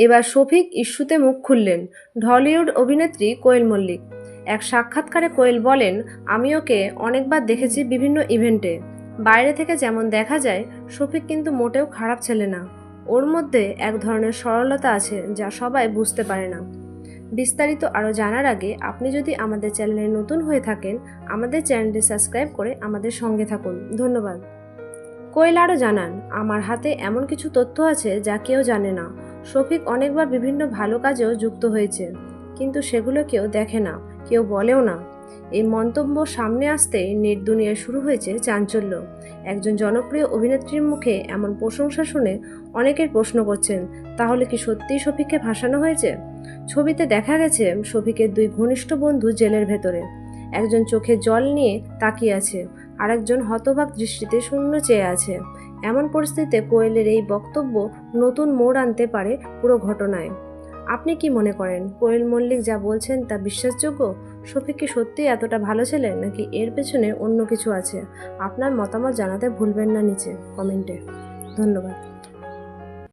এবার শফিক ইস্যুতে মুখ খুললেন। ঢলিউড অভিনেত্রী কোয়েল মল্লিক। এক সাক্ষাৎকারে কোয়েল বলেন, আমি ওকে অনেকবার দেখেছি বিভিন্ন ইভেন্টে। বাইরে থেকে যেমন দেখা যায়, শফিক কিন্তু মোটেও খারাপ ছেলে না। ওর মধ্যে এক ধরনের সরলতা আছে যা সবাই বুঝতে পারে না। বিস্তারিত আরও জানার আগে, আপনি যদি আমাদের চ্যানেলে নতুন হয়ে থাকেন, আমাদের চ্যানেলটি সাবস্ক্রাইব করে আমাদের সঙ্গে থাকুন। ধন্যবাদ। কোয়েল আরও জানান, আমার হাতে এমন কিছু তথ্য আছে যা কেউ জানে না। শফিক অনেকবার বিভিন্ন ভালো কাজেও যুক্ত হয়েছে, কিন্তু সেগুলো কেউ দেখে না, কেউ বলেও না। এই মন্তব্য সামনে আসতে নেট দুনিয়ায় শুরু হয়েছে চাঞ্চল্য। একজন জনপ্রিয় অভিনেত্রীর মুখে এমন প্রশংসা শুনে অনেকের প্রশ্ন করছেন, তাহলে কি সত্যিই শফিককে ভাসানো হয়েছে? ছবিতে দেখা গেছে শফিকের দুই ঘনিষ্ঠ বন্ধু জেলের ভেতরে। একজন চোখে জল নিয়ে তাকিয়ে আছে, আরেকজন হতবাক দৃষ্টিতে শূন্য চেয়ে আছে। এমন পরিস্থিতিতে কোয়েলের এই বক্তব্য নতুন মোড় আনতে পারে পুরো ঘটনায়। আপনি কি মনে করেন, কোয়েল মল্লিক যা বলছেন তা বিশ্বাসযোগ্য? শফিক কি সত্যিই এতটা ভালো ছেলে নাকি এর পেছনে অন্য কিছু আছে? আপনার মতামত জানাতে ভুলবেন না নিচে, কমেন্টে। ধন্যবাদ।